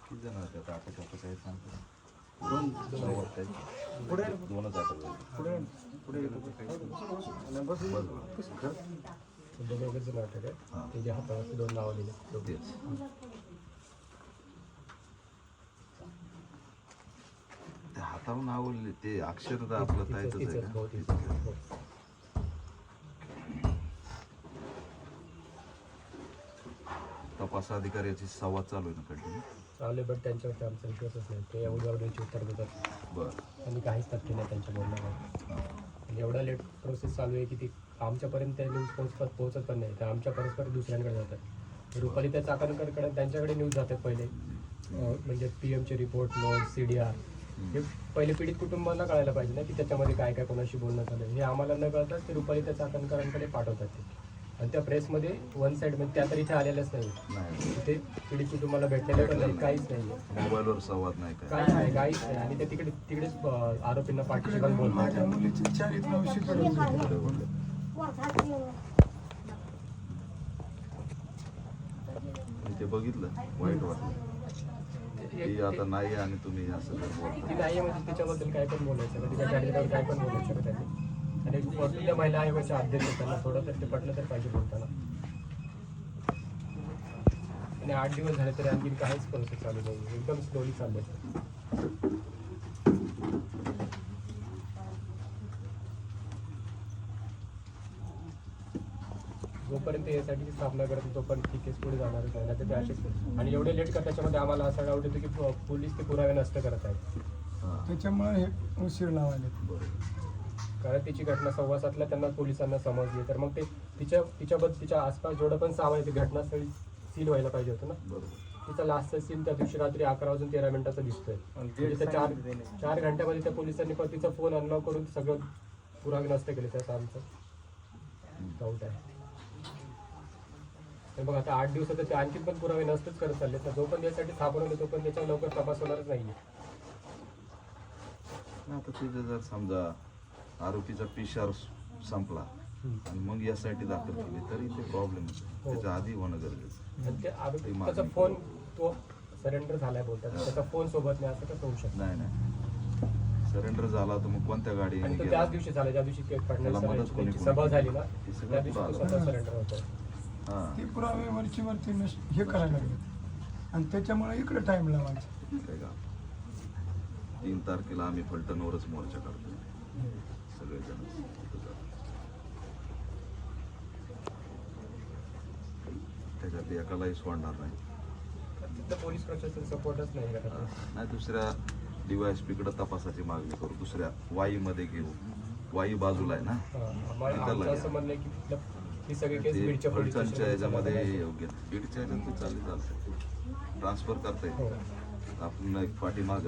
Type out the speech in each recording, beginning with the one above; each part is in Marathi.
किती जण होते आता आता कसं काही सांगतो दोन काही दोनच आता नाटक आहे हां. त्याच्या हातावरती दोन नावं लिहिले हातावरून आवडले ते अक्षर तर आपलं तायचंच आहे का. तपास अधिकाऱ्याची संवाद चालू आहे ना कंटिन्यू चालू आहे बट त्यांच्यावरती आमचा विश्वासच नाही ते उदावडीची उत्तर देतात बरं आणि काहीच तथ्य नाही त्यांच्या बोलण्यावर. आणि एवढा लेट प्रोसेस चालू आहे की ती आमच्यापर्यंत त्या न्यूज पोहोचत पोहोचत पण नाही त्या आमच्या परस्पर दुसऱ्यांकडे जातात रुपाली त्या चाकणकरकडे त्यांच्याकडे न्यूज जातात पहिले अं, म्हणजे P एमचे report note C D R हे पहिले पीडित कुटुंबांना कळायला पाहिजे ना की त्याच्यामध्ये काय काय कोणाशी बोलणं झालं. हे आम्हाला न कळतात ते रुपाली त्या चाकणकरांकडे पाठवतात ते. आणि त्या प्रेसमध्ये वन साईड म्हणजे त्या तर इथे आलेल्याच नाही. ते पीडित कुटुंबाला भेटलेले पण नाही काहीच नाही मोबाईलवर संवाद नाही काय? काय नाही काहीच नाही. आणि ते तिकडे तिकडेच आरोपींना पाठीशी घालून बोलतात. ते बघितलं वाईट वाटलं. ती आता नाही आणि तुम्ही असं जर बोलता. ती नाही म्हणजे तिच्याबद्दल काय पण बोलायचं का तिच्या काय पण बोलायचं का त्यांनी आणि वरतून महिला आयोगाच्या अध्यक्ष त्यांना थोडं तर ते पटलं तर पाहिजे बोलताना. आणि आठ दिवस झाले तरी आणखी काहीच प्रोसेस चालू नाही एकदम स्लोली चालले जोपर्यंत यासाठी स्थापना करत तोपर्यंत ती केस पुढे जाणारच नाही. नाहीतर ते असेच. आणि एवढे लेट कर त्याच्यामध्ये आम्हाला असा डाऊट येतो की पोलीस ते पुरावे नष्ट करत आहेत. त्याच्यामुळे हे उशीर लावायले कारण तिची घटना सव्वा सातला त्यांना पोलिसांना समजली. तर मग ते तिच्या तिच्याबद्दल तिच्या आसपास जेवढं पण सामान आहे ते घटनास्थळी सील व्हायला पाहिजे होतं ना. तिचा लास्टचा सीन त्या दिवशी रात्री अकरा वाजून तेरा मिनिटाचा दिसतोय. म्हणजे त्या चार चार घंट्यामध्ये त्या पोलिसांनी पण तिचा फोन अनलॉक करून सगळं पुरावे नष्ट केले. त्याचं आमचं डाऊट आहे. तर मग आता आठ दिवसात ते आणखी पण पुरावे नष्टच करत चालले तर जो पण यासाठी स्थापन होते तो पण त्याच्यावर लवकर तपास होणारच नाही, आता तिथं जर समजा आरोपीचा पिशार संपला आणि मग यासाठी दाखल केली तरी ते प्रॉब्लेम त्याच्या आधी होणं गरजेचं त्याचा फोन तो सरेंडर झालाय बोलतात. त्याचा फोन सोबत नाही असं कसं होऊ शकतं. नाही नाही. सरेंडर झाला तर मग कोणत्या गेला? त्याच दिवशी झाला ज्या दिवशी केक सभा झाली ना त्या दिवशी सरेंडर होतो हा ते पुरावे वरची वरती नस- हे करायला लागले आणि त्याच्यामुळे इकडे टाइम लावायचा. तीन तारखेला आम्ही फलटणवरच मोर्चा काढतो सगळेजण. त्याच्यात एकालाही सोडणार नाही. पोलीस प्रशासन सपोर्टच नाही करत. नाही दुसऱ्या डीवायएसपी कडे तपासाची मागणी करू. दुसऱ्या वाईमध्ये घेऊ. वाई बाजूला आहे ना? हा, ही सगळी केस ते बीडच्या पोलीस याच्यामध्ये योग्य बीडच्या ह्याच्यात ते चालली चालते. ट्रान्सफर करता हो. येईल आपण एक पाठीमाग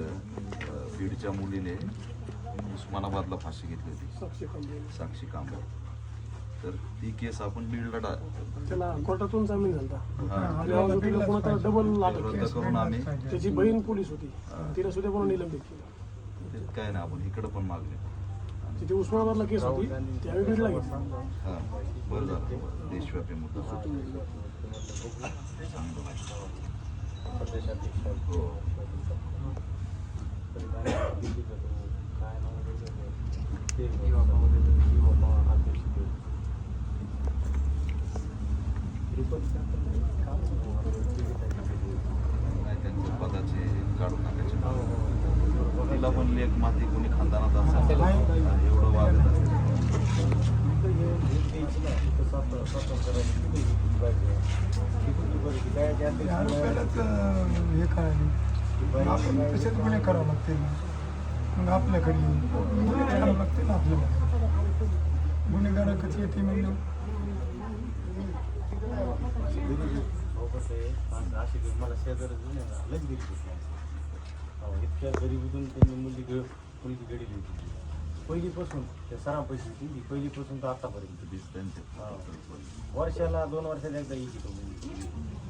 बीडच्या मुलीने उस्मानाबादला फाशी घेतली होती. साक्षी कांबळे. तर ती केस आपण बीडला डा- त्याला कोर्टातून जामीन झाला हा. डबल लागत रद्द करून आम्ही त्याची बहीण पोलीस होती. हा. तिला सुद्धा पुन्हा निलंबित केलं. काय ना आपण इकडं पण मागणी. तिथे उस्मानाबादला केस होती. त्यावेळी बीडला घेतली हा बरं झालं. देशव्यापी मुद्दा. नाही त्यांच्या पदाचे काढून टाकायचे? तिला पण लेख माती कोणी खानदानात असेल एवढं वागत ते अं, हे करायला तसेच गुन्हे करावं लागते मग आपल्याकडे गुन्हे करावं लागते ना आपल्याला गुन्हेगार कधी येते म्हणजे मला शेजारी लच गेली इतक्या गरिबीतून त्यांनी मुलगी ग मुलगी गडीली होती पहिलीपासून त्या सरा पैसे होती ती. पहिलीपासून तर आतापर्यंत. त्यांचे वर्षाला दोन वर्षाला एकदा येते तो मुलगी.